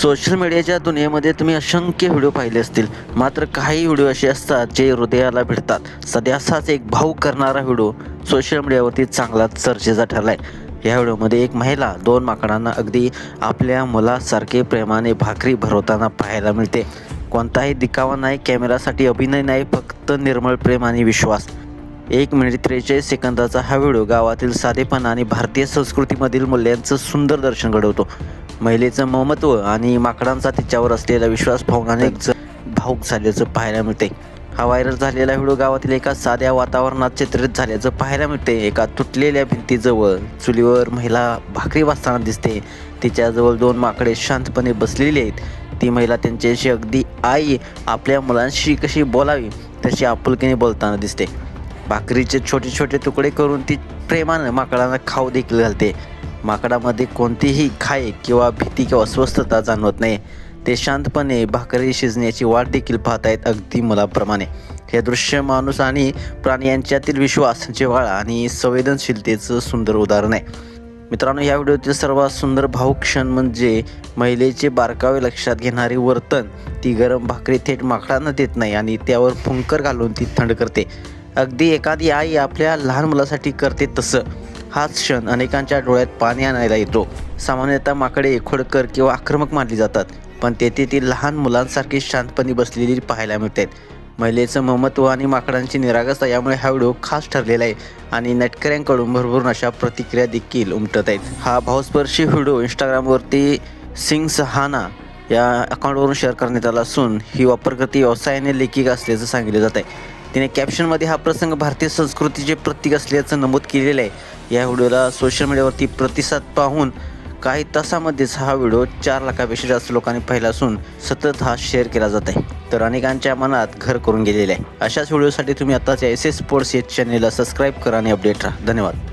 Social मीडियाच्या दुनियेमध्ये तुम्ही असंख्य व्हिडिओ पाहिले असतील. मात्र काही व्हिडिओ असे असतात जे हृदयाला भिडतात. सध्या असाच एक भाऊ करणारा व्हिडिओ सोशल मीडियावरती चांगलाच चर्चेचा ठरला आहे या व्हिडिओमध्ये एक महिला दोन माकडांना अगदी आपल्या मुलासारखे प्रेमाने भाकरी भरवताना पाहायला मिळते. कोणताही दिखावा नाही कॅमेरासाठी अभिनय नाही फक्त निर्मळ प्रेम आणि विश्वास. एक मिनिट त्रेचाळीस सेकंदाचा हा व्हिडिओ गावातील साधेपणा आणि भारतीय संस्कृतीमधील मूल्यांचं सुंदर दर्शन घडवतो. महिलेचं ममत्व आणि माकडांचा तिच्यावर असलेला विश्वास पाहून अनेक भाऊक झाल्याचं पाहायला मिळते हा व्हायरल झालेला व्हिडिओ गावातील एका साध्या वातावरणात चित्रित झाल्याचं पाहायला मिळते एका तुटलेल्या भिंतीजवळ चुलीवर महिला भाकरी वाचताना दिसते. तिच्याजवळ दोन माकडे शांतपणे बसलेली आहेत. ती महिला त्यांच्याशी अगदी आई आपल्या मुलांशी कशी बोलावी तशी आपुलकीने बोलताना दिसते. भाकरीचे छोटे छोटे तुकडे करून ती प्रेमानं माकडांना खाऊ देखील घालते. माकडामध्ये कोणतीही खाय किंवा भीती किंवा अस्वस्थता जाणवत नाही. ते शांतपणे भाकरी शिजण्याची वाट देखील पाहतायत अगदी मुलाप्रमाणे. हे दृश्य माणूस आणि प्राणी यांच्यातील विश्वास जिव्हाळा आणि संवेदनशीलतेचं सुंदर उदाहरण आहे. मित्रांनो या व्हिडिओतील सर्वात सुंदर भावूक क्षण म्हणजे महिलेचे बारकावे लक्षात घेणारे वर्तन. ती गरम भाकरी थेट माकडांना देत नाही आणि त्यावर फुंकर घालून ती थंड करते. अगदी एखादी आई आपल्या लहान मुलासाठी करते तसं. हाच क्षण अनेकांच्या डोळ्यात पाणी आणायला येतो. सामान्यतः माकडे खोडकर किंवा आक्रमक मानली जातात पण तेथे ती लहान मुलांसारखी शांतपणे बसलेली पाहायला मिळतात महिलेचं ममत्व आणि माकडांची निरागसता यामुळे हा व्हिडिओ खास ठरलेला आहे आणि नटकऱ्यांकडून भरभरून अशा प्रतिक्रिया देखील उमटत आहेत. हा भावस्पर्शी व्हिडिओ इंस्टाग्रामवरती सिंग सहाना या अकाउंटवरून शेअर करण्यात आला असून ही वापरकर्ती व्यवसायाने लेखिका असल्याचं सांगितलं जात आहे तिने कॅप्शनमध्ये हा प्रसंग भारतीय संस्कृतीचे प्रतीक असल्याचं नमूद केलेलं आहे. या व्हिडिओला सोशल मीडियावरती प्रतिसाद पाहून काही तासामध्येच हा व्हिडिओ चार लाखापेक्षा जास्त लोकांनी पाहिला असून सतत हा शेअर केला जात आहे. तर अनेकांच्या मनात घर करून गेलेले आहे. अशाच व्हिडिओसाठी तुम्ही आताच एस एस स्पोर्ट्स या चॅनेलला सबस्क्राईब करा आणि अपडेट राहा. धन्यवाद.